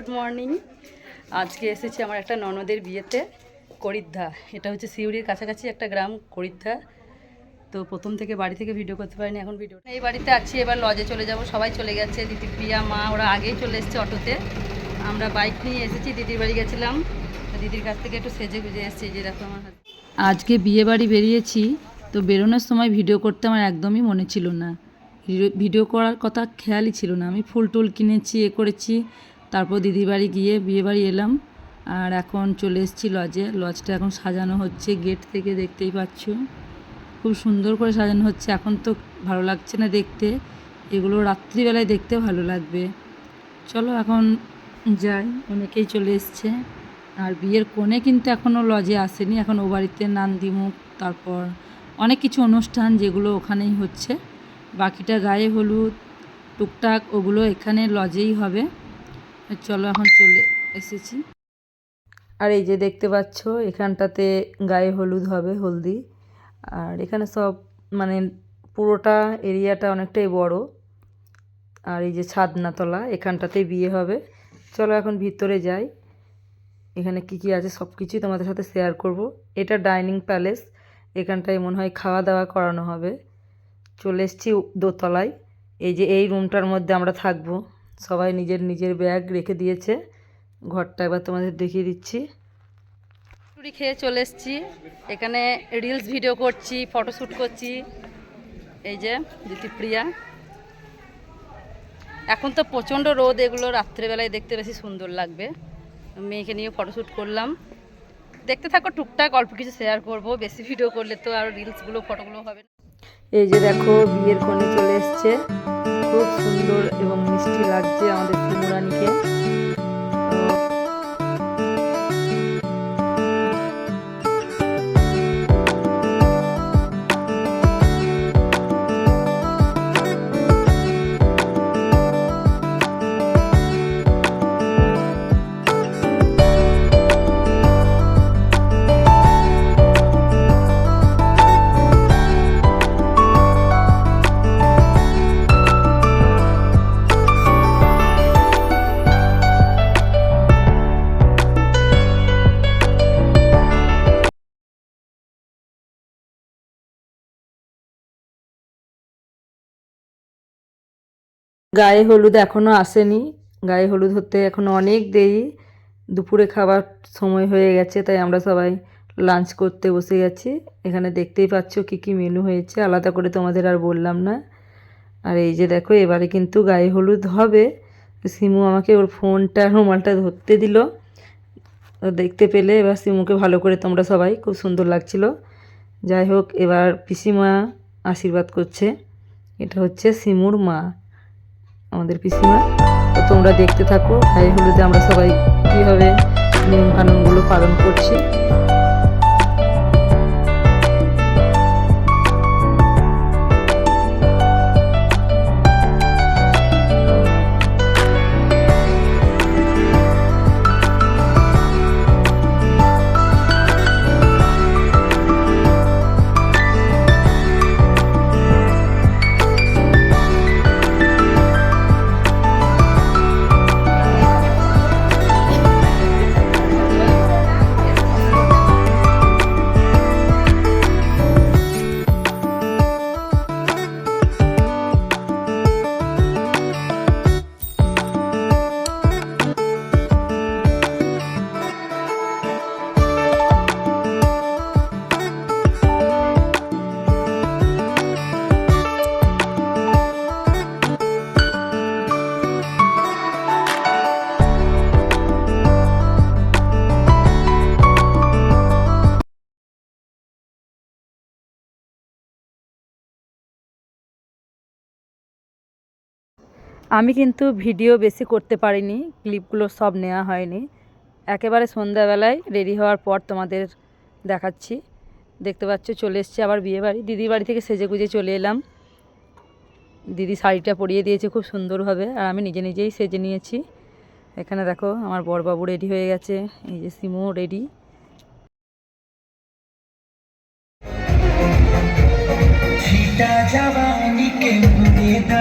Good morning. আজকে এসেছি আমার একটা ননদের বিয়েতে, করিদ্ধা। এটা হচ্ছে সিউড়ির কাছাকাছি একটা গ্রাম, করিদ্ধা। তো প্রথম থেকে বাড়ি থেকে ভিডিও করতে পারিনি, এখন ভিডিও এই বাড়িতে আছি, এবার লজে চলে যাব। সবাই চলে গেছে, দিদি, প্রিয়া, মা, ওরা আগেই চলে এসেছে অটোতে। আমরা বাইক নিয়ে এসেছি, দিদির বাড়ি গেছিলাম। দিদির কাছ থেকে একটু সেজে গুজে এসেছি যে দেখো আমার আজকে বিয়ে বাড়ি বেরিয়েছি, তো বেরোনোর সময় ভিডিও করতে আমার একদমই মনে ছিল না। ভিডিও করার কথা খেয়ালই ছিল না। আমি ফুল টুল কিনেছি, এ করেছি তারপর দিদির বাড়ি গিয়ে বিয়ে বাড়ি এলাম। আর এখন চলে এসেছি লজে। লজটা এখন সাজানো হচ্ছে গেট থেকে, দেখতেই পাচ্ছ। খুব সুন্দর করে সাজানো হচ্ছে। এখন তো ভালো লাগছে না দেখতে। এগুলো রাত্রিবেলায় দেখতে ভালো লাগবে। চলো এখন যাই। অনেকেই চলে এসছে। আর বিয়ের কোণে কিন্তু এখনও লজে আসেনি। এখন ও বাড়িতে নান্দিমুখ, তারপর অনেক কিছু অনুষ্ঠান যেগুলো ওখানেই হচ্ছে। বাকিটা গায়ে হলুদ, টুকটাক ওগুলো এখানে লজেই হবে। চলো এখন চলে এসেছি। আর এই যে দেখতে পাচ্ছ, এখানটাতে গায়ে হলুদ হবে, হলদি। আর এখানে সব মানে পুরোটা এরিয়াটা অনেকটাই বড়। আর এই যে ছাদনাতলা, এখানটাতেই বিয়ে হবে। চলো এখন ভিতরে যাই। এখানে কি কি আছে সব কিছুই তোমাদের সাথে শেয়ার করব। এটা ডাইনিং প্যালেস এখানটায় মনে হয় খাওয়া দাওয়া করানো হবে। চলে এসেছি দোতলায়। এই যে এই রুমটার মধ্যে আমরা থাকব। সবাই নিজের নিজের ব্যাগ রেখে দিয়েছে। ঘরটা এবার তোমাদের দেখিয়ে দিচ্ছি। চুরি খেয়ে চলে এসেছি। এখানে রিলস ভিডিও করছি ফটোশ্যুট করছি। এই যে, দিদি প্রিয়া। এখন তো প্রচণ্ড রোদ, এগুলো রাত্রেবেলায় দেখতে বেশি সুন্দর লাগবে। মেয়েকে নিয়ে ফটোশ্যুট করলাম। দেখতে থাকো, টুকটাক অল্প কিছু শেয়ার করব, বেশি ভিডিও করলে তো আর রিলসগুলো ফটোগুলো হবে না। এই যে দেখো বিয়ের কনে চলে এসছে। খুব সুন্দর এবং মিষ্টি লাগছে আমাদের শিমুরানিকে গায়ে হলুদ এখনও আসেনি। গায়ে হলুদ হতে এখনও অনেক দেরি। দুপুরে খাবার সময় হয়ে গেছে, তাই আমরা সবাই লাঞ্চ করতে বসে গেছি। এখানে দেখতেই পাচ্ছ কি কি মেনু হয়েছে, আলাদা করে তোমাদের আর বললাম না। আর এই যে দেখো, এবারে কিন্তু গায়ে হলুদ হবে। সিমু আমাকে ওর ফোনটা, রুমালটা ধরতে দিল। দেখতে পেলে এবার সিমুকে ভালো করে তোমরা সবাই, খুব সুন্দর লাগছিল। যাই হোক, এবার পিসিমা আশীর্বাদ করছে। এটা হচ্ছে সিমুর মা। আমাদের পিসিমা। তো তোমরা দেখতে থাকো গায়ে হলুদে আমরা সবাই কীভাবে নিয়ম কানুনগুলো পালন করছি। আমি কিন্তু ভিডিও বেশি করতে পারিনি, ক্লিপগুলো সব নেওয়া হয়নি। একেবারে সন্ধ্যাবেলায় রেডি হওয়ার পর তোমাদের দেখাচ্ছি। দেখতে পাচ্ছ, চলে এসছে আবার বিয়ে বাড়ি। দিদির বাড়ি থেকে সেজে গুজে চলে এলাম। দিদি শাড়িটা পরিয়ে দিয়েছে, খুব সুন্দরভাবে আর আমি নিজে নিজেই সেজে নিয়েছি। এখানে দেখো, আমার বরবাবু রেডি হয়ে গেছে। এই যে সিমু রেডি। छीटा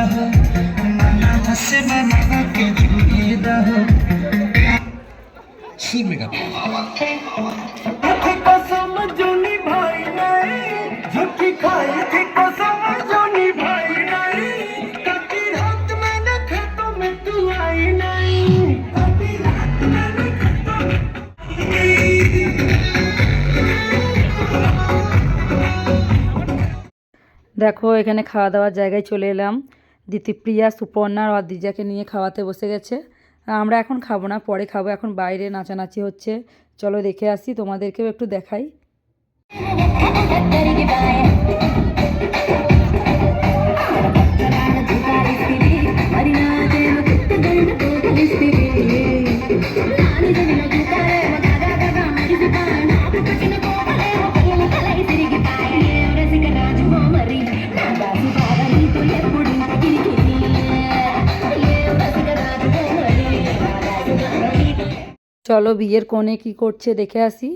দেখো এখানে খাওয়া দাওয়ার জায়গায় চলে এলাম। দিতিপ্রিয়া সুপর্ণা আর দিজাকে নিয়ে খাওয়াতে বসে গেছে। আমরা এখন খাব না, পরে খাব। এখন বাইরে নাচানাচি হচ্ছে। চলো দেখে আসি, তোমাদেরকেও একটু দেখাই। চলো বিয়ের কোণে কি করছে দেখে আসি।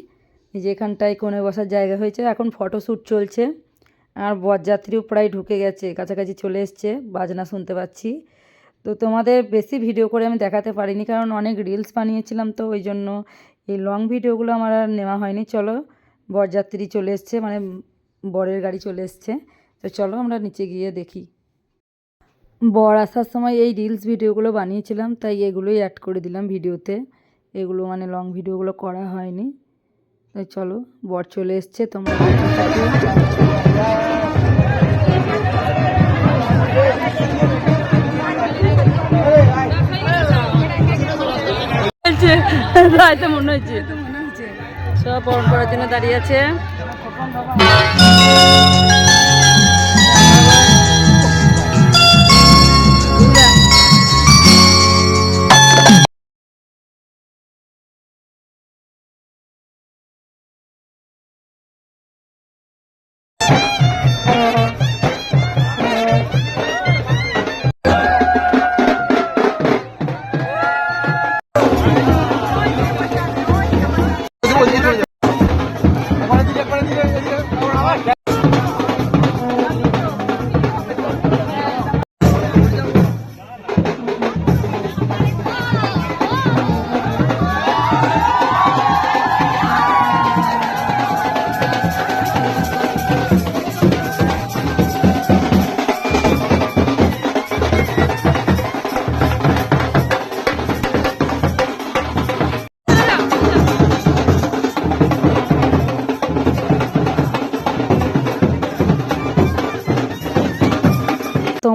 এই যে এখানটায় কোণে বসার জায়গা হয়েছে, এখন ফটোশ্যুট চলছে। আর বরযাত্রীও প্রায় ঢুকে গেছে, কাছাকাছি চলে এসছে, বাজনা শুনতে পাচ্ছি। তো তোমাদের বেশি ভিডিও করে আমি দেখাতে পারিনি, কারণ অনেক রিলস বানিয়েছিলাম তো, ওই জন্য এই লং ভিডিওগুলো আমার আর নেওয়া হয়নি। চলো, বরযাত্রী চলে এসছে মানে বরের গাড়ি চলে এসছে। তো চলো আমরা নিচে গিয়ে দেখি। বর আসার সময় এই রিলস ভিডিওগুলো বানিয়েছিলাম, তাই এগুলোই অ্যাড করে দিলাম ভিডিওতে এগুলো মানে লং ভিডিওগুলো করা হয়নি। তাই চলো, বর চলে এসছে, তোমরা মনে সব বরণ করার জন্য দাঁড়িয়ে আছে।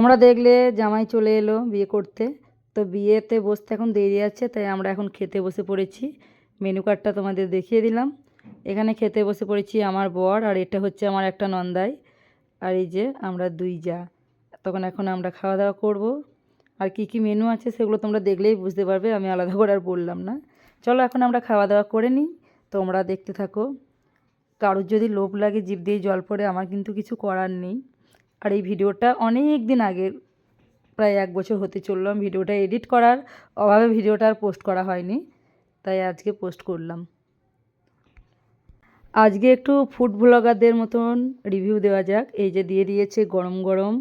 তোমরা দেখলে জামাই চলে এলো বিয়ে করতে। তো বিয়েতে বসতে এখন দেরি আছে, তাই আমরা এখন খেতে বসে পড়েছি। মেনু কার্ডটা তোমাদের দেখিয়ে দিলাম। এখানে খেতে বসে পড়েছি আমার বর আর এটা হচ্ছে আমার একটা নন্দাই। আর এই যে আমরা দুই যা। তখন এখন আমরা খাওয়া দাওয়া করব। আর কি কি মেনু আছে সেগুলো তোমরা দেখলেই বুঝতে পারবে, আমি আলাদা করে আর বললাম না। চলো এখন আমরা খাওয়া দাওয়া করে নিই। তোমরা দেখতে থাকো। কারোর যদি লোভ লাগে, জিভ দিয়ে জল পড়ে, আমার কিন্তু কিছু করার নেই। আর এই ভিডিওটা অনেক দিন আগের প্রায় এক বছর হতে চললাম ভিডিওটা এডিট করার অভাবে ভিডিওটা আর পোস্ট করা হয়নি, তাই আজকে পোস্ট করলাম। আজকে একটু ফুড ব্লগারদের মতন রিভিউ দেওয়া যাক। এই যে দিয়ে দিয়েছে গরম গরম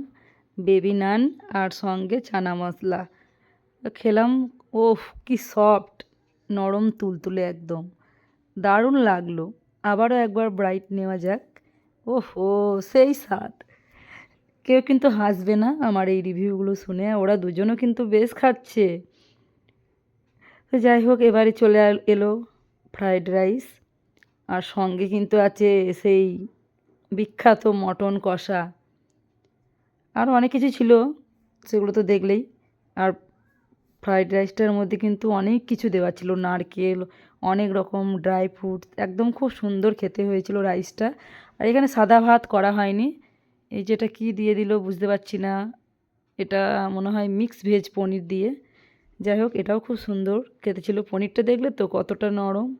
বেবি নান আর সঙ্গে চানা মশলা। খেলাম, ওফ, কি সফট নরম তুলতুলে একদম। দারুণ লাগল। আবারও একবার ব্রাইট নেওয়া যাক। ওহো, সেই স্বাদ। কেউ কিন্তু হাসবে না আমার এই রিভিউগুলো শুনে, ওরা দুজনও কিন্তু বেশ খাচ্ছে। তো যাই হোক, এবারে চলে এলো ফ্রাইড রাইস, আর সঙ্গে কিন্তু আছে সেই বিখ্যাত মটন কষা। আর অনেক কিছু ছিল, সেগুলো তো দেখলেই। আর ফ্রাইড রাইসটার মধ্যে কিন্তু অনেক কিছু দেওয়া ছিল, নারকেল, অনেক রকম ড্রাই ফ্রুট একদম খুব সুন্দর খেতে হয়েছিল রাইসটা। আর এখানে সাদা ভাত করা হয়নি এই যেটা কি দিয়ে দিল বুঝতে পারছি না। এটা মনে হয় মিক্স ভেজ পনির দিয়ে। যাই হোক, এটাও খুব সুন্দর। খেতে ছিল পনিরটা দেখলে তো কতটা নরম।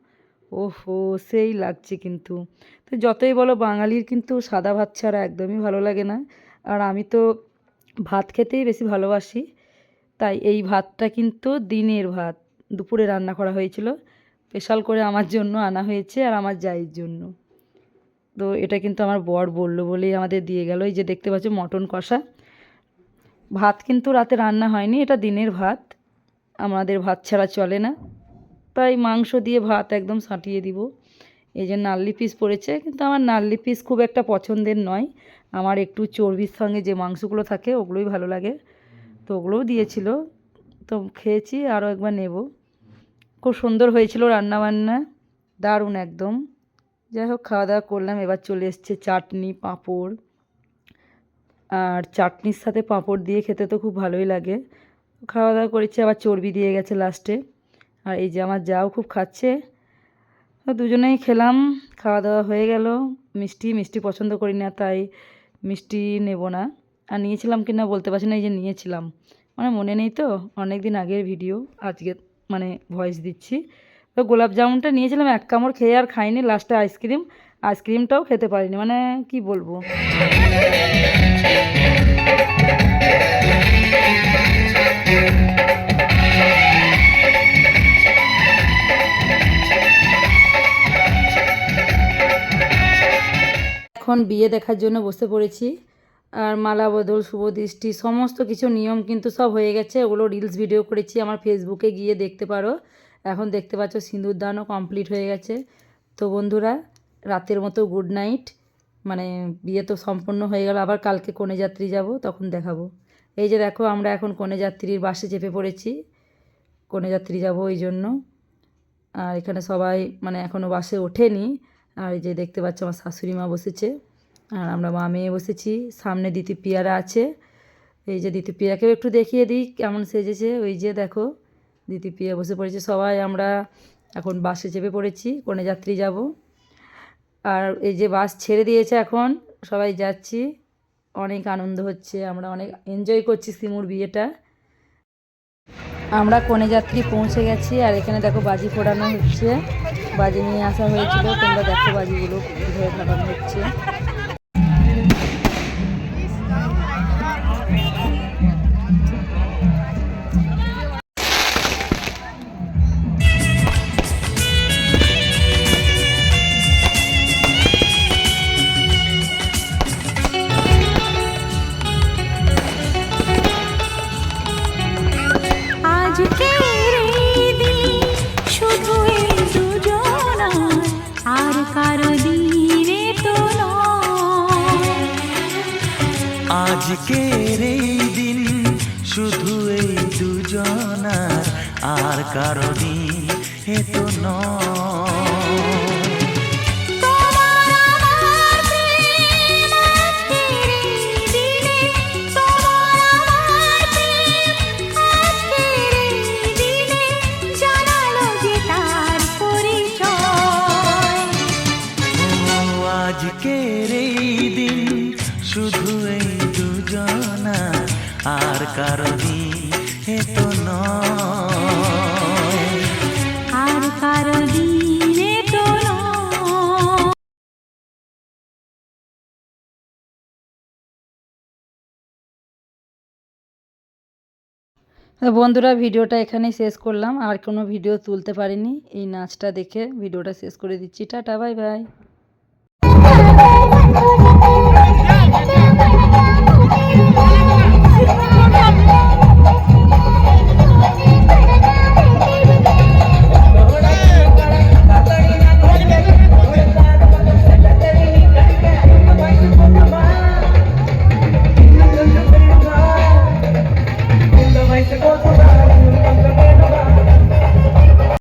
ওহো, সেই লাগছে কিন্তু। তো যতই বলো, বাঙালির কিন্তু সাদা ভাত ছাড়া একদমই ভালো লাগে না। আর আমি তো ভাত খেতেই বেশি ভালোবাসি। তাই এই ভাতটা কিন্তু দিনের ভাত। দুপুরে রান্না করা হয়েছিল। স্পেশাল করে আমার জন্য আনা হয়েছে আর আমার জায়ের জন্য। তো এটা কিন্তু আমার বর বলল বলেই আমাদের দিয়ে গেল। এই যে দেখতে পাচ্ছ মটন কষা। ভাত কিন্তু রাতে রান্না হয়নি, এটা দিনের ভাত। আমাদের ভাত ছাড়া চলে না। তাই মাংস দিয়ে ভাত একদম সাঁটিয়ে দিব। এই যে নাল্লি পিস পড়েছে, কিন্তু আমার নাল্লি পিস খুব একটা পছন্দের নয়। আমার একটু চর্বির সঙ্গে যে মাংসগুলো থাকে, ওগুলোই ভালো লাগে। তো ওগুলোও দিয়েছিল। তো খেয়েছি, আরও একবার নেব। খুব সুন্দর হয়েছিল রান্নাবান্না। দারুণ একদম। যাই হোক, খাওয়া দাওয়া করলাম, এবার চলে এসছে চাটনি, পাঁপড়। আর চাটনির সাথে পাঁপড় দিয়ে খেতে তো খুব ভালোই লাগে। খাওয়া দাওয়া করেছি, আবার চর্বি দিয়ে গেছে লাস্টে। আর এই যে আমার যাও খুব খাচ্ছে। দুজনেই খেলাম, খাওয়া দাওয়া হয়ে গেল। মিষ্টি মিষ্টি পছন্দ করি না তাই মিষ্টি নেব না। আর নিয়েছিলাম কি না বলতে পারছি না, এই যে নিয়েছিলাম। মানে মনে নেই তো অনেক দিন আগের ভিডিও, আজকে মানে ভয়েস দিচ্ছি। তো গোলাপ জামুনটা নিয়েছিলাম, এক কামড় খেয়ে আর খাইনি লাস্টে আইসক্রিম আইসক্রিমটাও খেতে পারিনি মানে কি বলব? এখন বিয়ে দেখার জন্য বসে পড়েছি, আর মালা, বদল, শুভ দৃষ্টি, সমস্ত কিছু নিয়ম কিন্তু সব হয়ে গেছে, ওগুলো রিলস ভিডিও করেছি, আমার ফেসবুকে গিয়ে দেখতে পারো। এখন দেখতে পাচ্ছ সিঁদুর দানও কমপ্লিট হয়ে গেছে। তো বন্ধুরা, রাতের মতো গুড নাইট মানে বিয়ে তো সম্পূর্ণ হয়ে গেল, আবার কালকে কনে যাত্রী যাব, তখন দেখাবো। এই যে দেখো, আমরা এখন কনে যাত্রীর বাসে চেপে পড়েছি। কনে যাত্রী যাব ওই জন্য। আর এখানে সবাই মানে এখনও বাসে ওঠেনি। আর যে দেখতে পাচ্ছ, আমার শাশুড়ি মা বসেছে। আর আমরা মা মেয়ে বসেছি। সামনে দিতি পিয়ারা আছে। এই যে দিতি পিয়াকেও একটু দেখিয়ে দিই, কেমন সেজেছে। ওই যে দেখো দিতি পিয়া বসে পড়েছে। সবাই আমরা এখন বাসে চেপে পড়েছি কোনে যাত্রী যাব। আর এই যে বাস ছেড়ে দিয়েছে এখন, সবাই যাচ্ছি। অনেক আনন্দ হচ্ছে, আমরা অনেক এনজয় করছি সিমুর বিয়েটা। আমরা কনে যাত্রী পৌঁছে গেছি, আর এখানে দেখো বাজি ফোড়ানো হচ্ছে। বাজি নিয়ে আসা হয়েছিল, তোমরা দেখো বাজিগুলো কীভাবে ফাটানো হচ্ছে। শুধু এই দুজনার আর কারও দিন এ তো নয়। আজকের এই দিনে, তোমার কারও দিন এ তো নয়। আর কারও দিনে তো নয়। তো বন্ধুরা ভিডিওটা এখানেই শেষ করলাম। আর কোনো ভিডিও তুলতে পারিনি। এই নাচটা দেখে ভিডিওটা শেষ করে দিচ্ছি। Tata bye bye.